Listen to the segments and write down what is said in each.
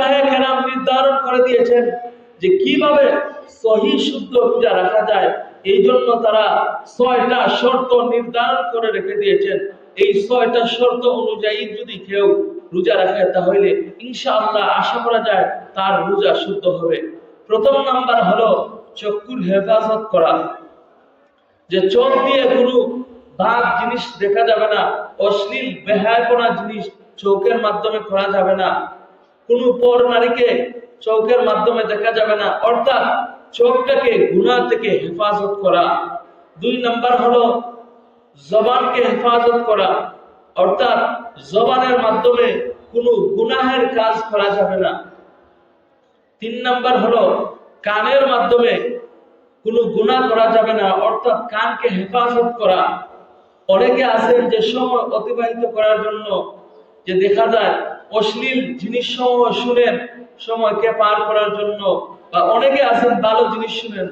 ফুকাহে কেরাম নির্ধারণ করে দিয়েছেন যে কীভাবে সহি শুদ্ধ রোজা রাখা যায়, এই জন্য তারা ছয়টা শর্ত নির্ধারণ করে রেখে দিয়েছেন। এই ছয়টা শর্ত অনুযায়ী যদি কেউ রোজা রাখে, তাহলে ইনশাআল্লাহ আশা করা যায় তার রোজা শুদ্ধ হবে। প্রথম নাম্বার হলো চক্ষুর হেফাজত করা। যে চোখ দিয়ে কোনো বাদ জিনিস দেখা যাবে না, অশ্লীল বেহায়পনা জিনিস চোখের মাধ্যমে করা যাবে না। কোনো পর নারীকে চোখের মাধ্যমে দেখা যাবে না। অর্থাৎ চোখটাকে গুনাহ থেকে হেফাজত করা। দুই নাম্বার হলো জবানকে হেফাজত করা। অর্থাৎ জবানের মাধ্যমে কোনো গুনাহের কাজ করা যাবে না। তিন নাম্বার হলো কানের মাধ্যমে কোনো গুনাহ করা যাবে না। অর্থাৎ কানকে হেফাজত করা। অনেকে আছেন যে সময় অতিবাহিত করার জন্য যে দেখা যায় অশ্লীল জিনিস শুনেন, সময়কে পার করার জন্য। বা অনেকে আছেন, ভালো জিনিস শুনেন।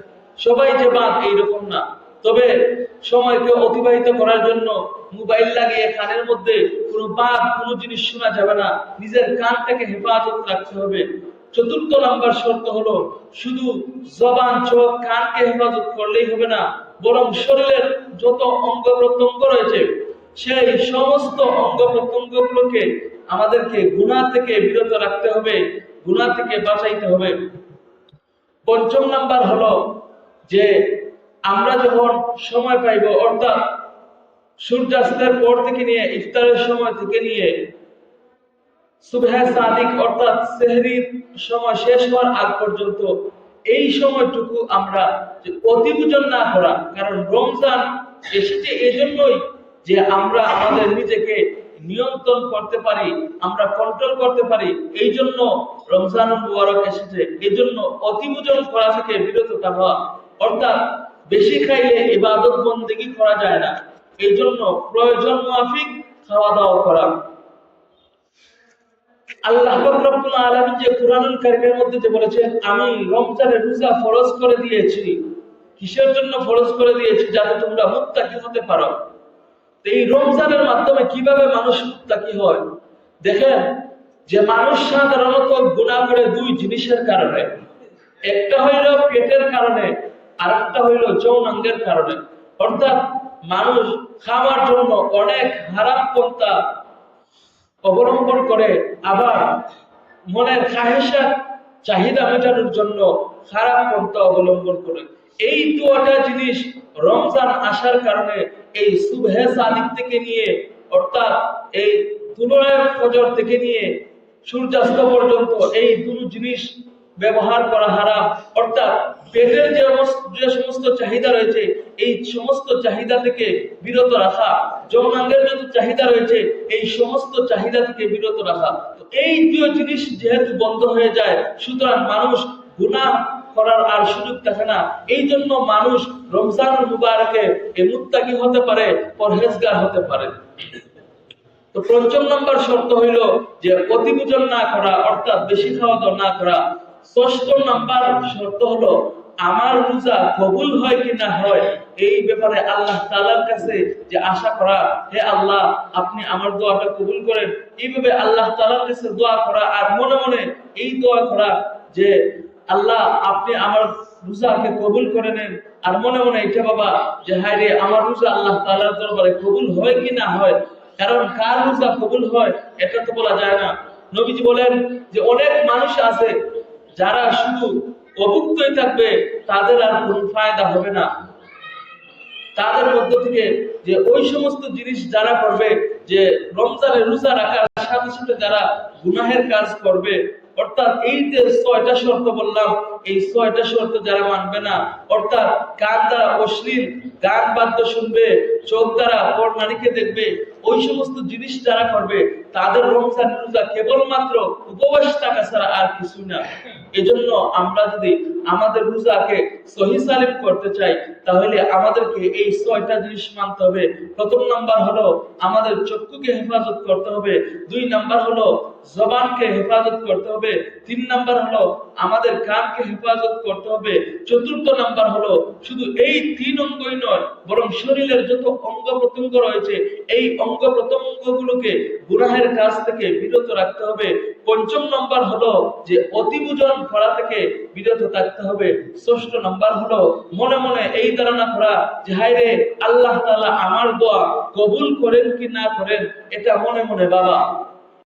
সবাই যে বাদ, এইরকম না। তবে সময়কে অতিবাহিত করার জন্য মোবাইল লাগিয়ে কানের মধ্যে কোনো বাদ, কোনো জিনিস শোনা যাবে না। নিজের কানটাকে হেফাজত রাখতে হবে। চতুর্থ নাম্বার শর্ত হলো, শুধু জবান চোখ কানকে হেফাজত করলেই হবে না, বরং শরীরের যত অঙ্গ প্রত্যঙ্গ রয়েছে, সেই সমস্ত অঙ্গ প্রত্যঙ্গগুলোকে আমাদেরকে গুণা থেকে বিরত রাখতে হবে গুণা থেকে বাঁচাইতে হবে। পঞ্চম নাম্বার হলো যে, আমরা যখন সময় পাইব, অর্থাৎ সূর্যাস্তের পর থেকে নিয়ে ইফতারের সময় থেকে নিয়ে সুবহে সাদিক, অর্থাৎ সেহরির সময় শেষ হওয়ার আগ পর্যন্ত, এই সময়টুকু আমরা অতিভোজন না করা, কারণ রমজান এসেছে এজন্যই যে আমরা আমাদের নিজেকে নিয়ন্ত্রণ করতে পারি, আমরা কন্ট্রোল করতে পারি এই জন্য রমজান মুবারক এসেছে এই জন্য অতিভোজন করা থেকে বিরত থাকা। অর্থাৎ বেশি খাইলে ইবাদত বন্দেগি করা যায় না এই জন্য প্রয়োজন মাফিক খাওয়া দাওয়া করা। আল্লাহ রব্বুল আলামিন যে কুরআনুল কারীমের মধ্যে যে বলেছেন আমি রমজানের রোজা ফরজ করে দিয়েছি, কিসের জন্য ফরজ করে দিয়েছি যাতে তোমরা মুত্তাকি হতে পারো? এই রমজানের মাধ্যমে কীভাবে মানুষ মুত্তাকি হয়? দেখেন যে মানুষ সাধারণত গুনাহ করে দুই জিনিসের কারণে। একটা হইল পেটের কারণে, আর একটা হইল যৌনাঙ্গের কারণে। অর্থাৎ মানুষ খাওয়ার জন্য অনেক হারাম পন্থা অবলম্বন করে, আবার মনের চাহিদা মেটানোর জন্য খারাপ পন্থা অবলম্বন করে। এই দুটা জিনিস রমজান আসার কারণে এই সুবহে সাদিক থেকে নিয়ে, অর্থাৎ এই তুলনায় ফজর থেকে নিয়ে সূর্যাস্ত পর্যন্ত এই দুটো জিনিস ব্যবহার করা হারাম। অর্থাৎ পেটের যে যে সমস্ত চাহিদা রয়েছে, এই সমস্ত চাহিদা থেকে বিরত রাখা, যৌনাঙ্গের যত চাহিদা রয়েছে, এই সমস্ত চাহিদা থেকে বিরত রাখা। এই দুই জিনিস যেহেতু বন্ধ হয়ে যায়, সুতরাং মানুষ গুনাহ করার আর সুযোগ থাকে না। এই জন্য মানুষ রমজানুল মুবারকে এ মুত্তাকি হতে পারে, পরহেজগার হতে পারে। তো পঞ্চম নম্বর শর্ত হইল যে না করা, অর্থাৎ বেশি খাওয়া দাওয়া না করা। ষষ্ঠ শর্ত হলো, আমার রোজা কবুল হয় কি না হয়, এই ব্যাপারে আল্লাহ তাআলার কাছে যে আশা করা, হে আল্লাহ, আপনি আমার দোয়াটা কবুল করেন। এইভাবে আল্লাহ তাআলার কাছে দোয়া করা, আর মনে মনে এই দোয়া করা যে আল্লাহ, আপনি আমার রোজাকে কবুল করে নেন। আর মনে মনে এটা বাবা যে, হায় রে, আমার রোজা আল্লাহ তাআলার দরবারে কবুল হয় কি না হয়? কারণ কার রোজা কবুল হয়, এটা তো বলা যায় না। নবীজি বলেন যে, অনেক মানুষ আছে যারা শুধু অভুক্তই থাকবে, তাদের আর কোনো ফায়দা হবে না। তাদের মধ্য থেকে যে, ওই সমস্ত জিনিস যারা করবে, যে, রমজানের রোজা রাখার সাথে সাথে যারা গুনাহের কাজ করবে অর্থাৎ এই যে ছয়টা শর্ত বললাম এই ছয়টা শর্ত যারা মানবে না, অর্থাৎ কান দ্বারা অশ্লীল, গান বাদ্য শুনবে, চোখ দ্বারা পর নারীকে দেখবে, ওই সমস্ত জিনিস যারা করবে, তাদের রমজান রোজা কেবলমাত্র উপবাস থাকা ছাড়া আর কিছু না। এজন্য আমরা যদি আমাদের রোজাকে সহি সালিম করতে চাই, তাহলে আমাদেরকে এই ছয়টা জিনিস মানতে হবে। প্রথম নাম্বার হলো আমাদের চক্ষুকে হেফাজত করতে হবে। দুই নাম্বার হলো জবানকে হেফাজত করতে হবে। তিন নাম্বার হলো আমাদের কানকে হেফাজত করতে হবে। চতুর্থ নাম্বার হলো, শুধু এই তিন অঙ্গই নয়, বরং শরীরের যত অঙ্গ প্রত্যঙ্গ রয়েছে, এই অঙ্গ প্রত্যঙ্গগুলোকে গুনাহের কাছ থেকে বিরত রাখতে হবে। পঞ্চম নাম্বার হলো যে অতিভোজন করা থেকে বিরত থাকতে হবে। ষষ্ঠ নাম্বার হলো, মনে মনে এই ধারণা করা যে, হায় রে, আল্লাহ তাআলা আমার দোয়া কবুল করেন কি না করেন, এটা মনে মনে বাবা